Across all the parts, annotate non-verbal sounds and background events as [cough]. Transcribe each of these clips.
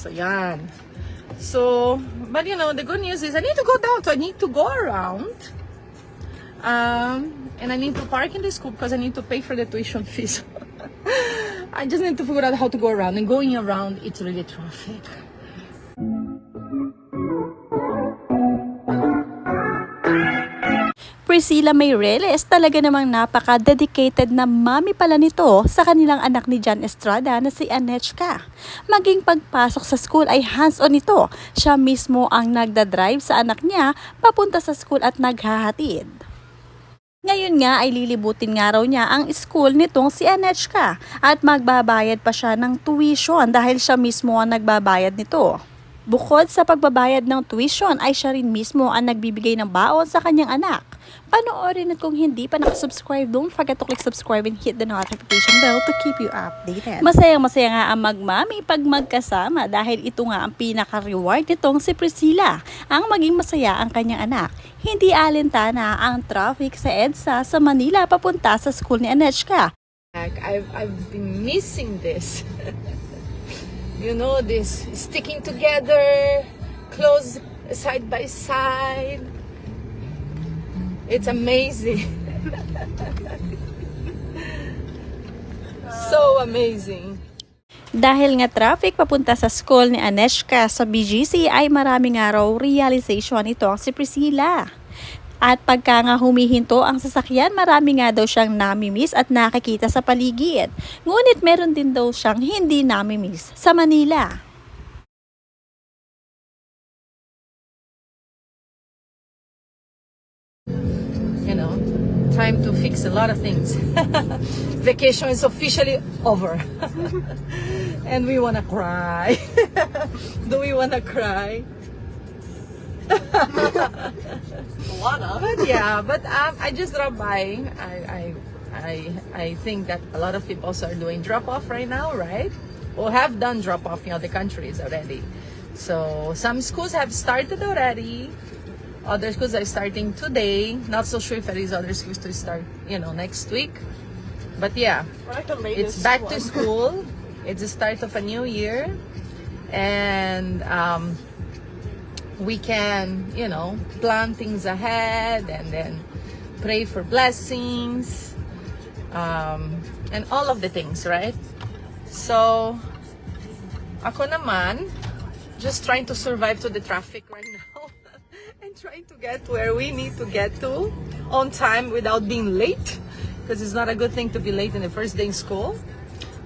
So, yan. So, but you know, the good news is I need to go down. So, I need to go around. Um, and I need to park in the school because I need to pay for the tuition fees. [laughs] I just need to figure out how to go around. And going around, it's really traffic. Priscilla Mayreles talaga namang napaka-dedicated na mami pala nito sa kanilang anak ni John Estrada na si Anechka. Maging pagpasok sa school ay hands-on ito. Siya mismo ang nagda-drive sa anak niya papunta sa school at naghahatid. Ngayon nga ay lilibutin nga raw niya ang school nitong si Anechka at magbabayad pa siya ng tuition dahil siya mismo ang nagbabayad nito. Bukod sa pagbabayad ng tuition ay siya rin mismo ang nagbibigay ng baon sa kanyang anak. Panoorin at kung hindi pa nakasubscribe, don't forget to click subscribe and hit the notification bell to keep you updated. Masayang masaya nga ang magmami pag magkasama dahil ito nga ang pinaka-reward nitong si Priscilla, ang maging masaya ang kanyang anak. Hindi alintana ang traffic sa EDSA sa Manila papunta sa school ni Anechka. I've, I've been missing this. [laughs] you know, this sticking together, close side by side. It's amazing. so amazing. Dahil nga traffic papunta sa school ni Aneshka sa BGC ay maraming araw realization ito ang si Priscilla. At pagka nga humihinto ang sasakyan, marami nga daw siyang namimiss at nakikita sa paligid. Ngunit meron din daw siyang hindi namimiss sa Manila. You know, time to fix a lot of things. [laughs] Vacation is officially over. [laughs] and we wanna cry. [laughs] Do we wanna cry? [laughs] A lot of. But yeah, but um, I just dropped by. I, I, I, I think that a lot of people are doing drop off right now, right? Or have done drop off in other countries already. So some schools have started already. Other schools are starting today. Not so sure if there is other schools to start, you know, next week. But yeah, it's back one. to school. It's the start of a new year, and um, we can, you know, plan things ahead and then pray for blessings um, and all of the things, right? So, ako naman, just trying to survive to the traffic right now [laughs] and trying to get where we need to get to on time without being late because it's not a good thing to be late in the first day in school.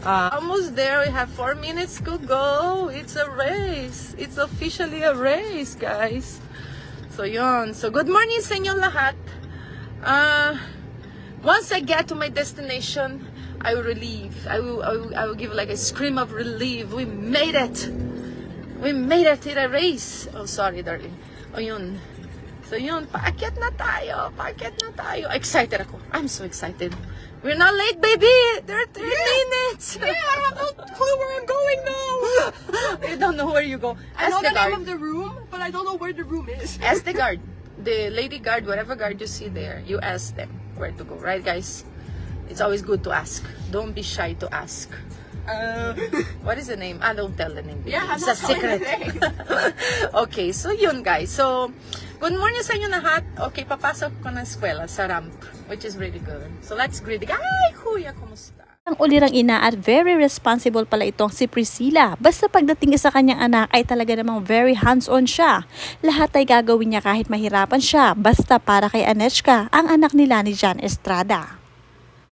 Uh, almost there. We have four minutes to go. It's a race. It's officially a race, guys. So yon. So good morning inyo lahat. Uh, once I get to my destination, I will relieve. I will, I will, I will give like a scream of relief. We made it. We made it in a race. Oh, sorry, darling. O yun. So yun, paakyat na tayo. Paakyat na tayo. Excited ako. I'm so excited. We're not late, baby. There are three minutes. Yeah, I have no clue where I'm going now. [laughs] you don't know where you go. I know the the name of the room, but I don't know where the room is. [laughs] Ask the guard. The lady guard, whatever guard you see there, you ask them where to go. Right, guys? It's always good to ask. Don't be shy to ask. Uh, [laughs] What is the name? I don't tell the name. Yeah, it's a secret. okay, so yun guys. So, good morning sa inyo lahat. Okay, papasok ko ng eskwela sa ramp, which is really good. So, let's greet the Ay, kuya, kumusta? Ang ulirang ina at very responsible pala itong si Priscilla. Basta pagdating sa kanyang anak ay talaga namang very hands-on siya. Lahat ay gagawin niya kahit mahirapan siya. Basta para kay Anechka, ang anak nila ni John Estrada.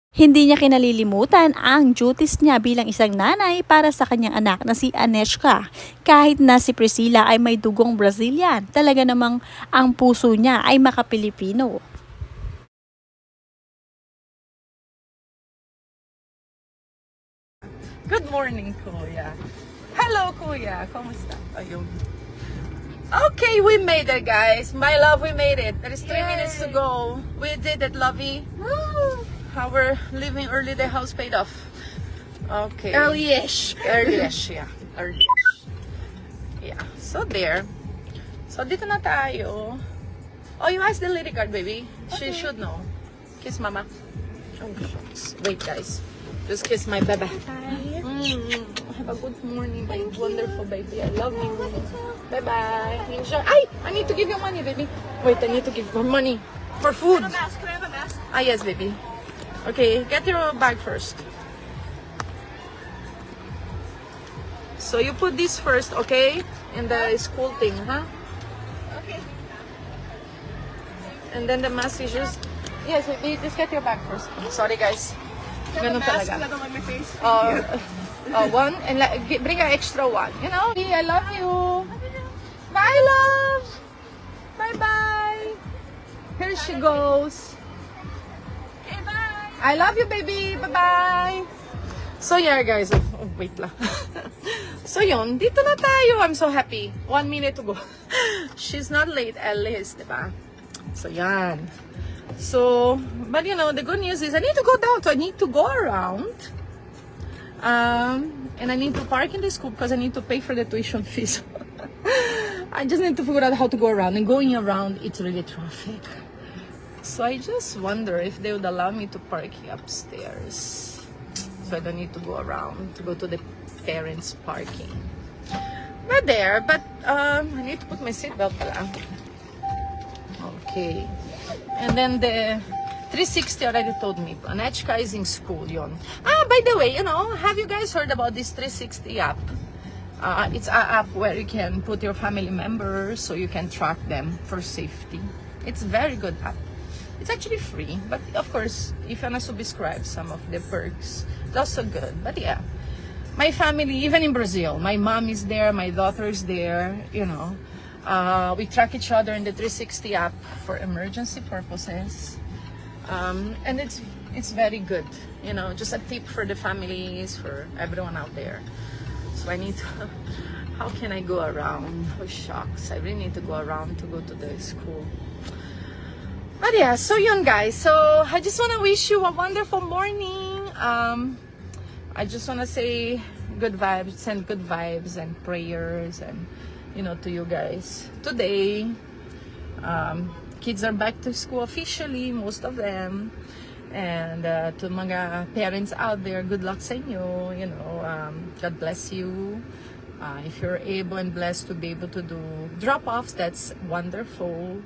Hindi niya kinalilimutan ang duties niya bilang isang nanay para sa kanyang anak na si Anechka. Kahit na si Priscilla ay may dugong Brazilian, talaga namang ang puso niya ay makapilipino. Good morning, kuya. Hello, kuya. Kumusta? Ayun. Okay, we made it, guys. My love, we made it. There is three Yay. minutes to go. We did it, lovey. Woo! Our leaving early, the house paid off. Okay. Early-ish. Early-ish, yeah. Early-ish. Yeah. So, there. So, dito na tayo. Oh, you asked the lady guard, baby. She should know. Kiss mama. Oh, wait, guys. Just kiss my bebe. Mm. Have a good morning, my wonderful baby. I love you. Bye bye. Enjoy. Ay, I need to give you money, baby. Wait, I need to give her money for food. A Mask, can I have a mask? Ah, yes, baby. Okay, get your bag first. So you put this first, okay? In the school thing, huh? Okay. And then the mask is just... Yes, baby, just get your bag first. Sorry, guys. Can I have a Ganun talaga. I don't like my face. Uh, uh, one, and like, bring an extra one. You know? I love you. Bye, love. Bye-bye. Here she goes. I love you, baby. Bye-bye. So, yeah, guys. Oh, oh, wait lang. [laughs] so, yun. Dito na tayo. I'm so happy. One minute to go. [laughs] She's not late, at least, diba? So, yan. So, but you know, the good news is I need to go down. So, I need to go around. Um, and I need to park in the school because I need to pay for the tuition fees. [laughs] I just need to figure out how to go around. And going around, it's really traffic. So I just wonder if they would allow me to park upstairs. So I don't need to go around to go to the parents' parking. Not there, but um, I need to put my seatbelt pala. Okay. And then the 360 already told me. Anechka is in school yon. Ah, by the way, you know, have you guys heard about this 360 app? Uh, it's an app where you can put your family members so you can track them for safety. It's very good app. It's actually free, but of course, if you want to subscribe some of the perks, it's also good. But yeah, my family, even in Brazil, my mom is there, my daughter is there, you know. Uh, we track each other in the 360 app for emergency purposes. Um, and it's it's very good, you know, just a tip for the families, for everyone out there. So I need to, [laughs] how can I go around? Oh shucks, I really need to go around to go to the school. But yeah, so yun guys. So I just want to wish you a wonderful morning. Um, I just want to say good vibes, and good vibes and prayers and you know to you guys. Today, um, kids are back to school officially, most of them. And uh, to mga parents out there, good luck sa inyo. You know, um, God bless you. Uh, if you're able and blessed to be able to do drop-offs, that's wonderful.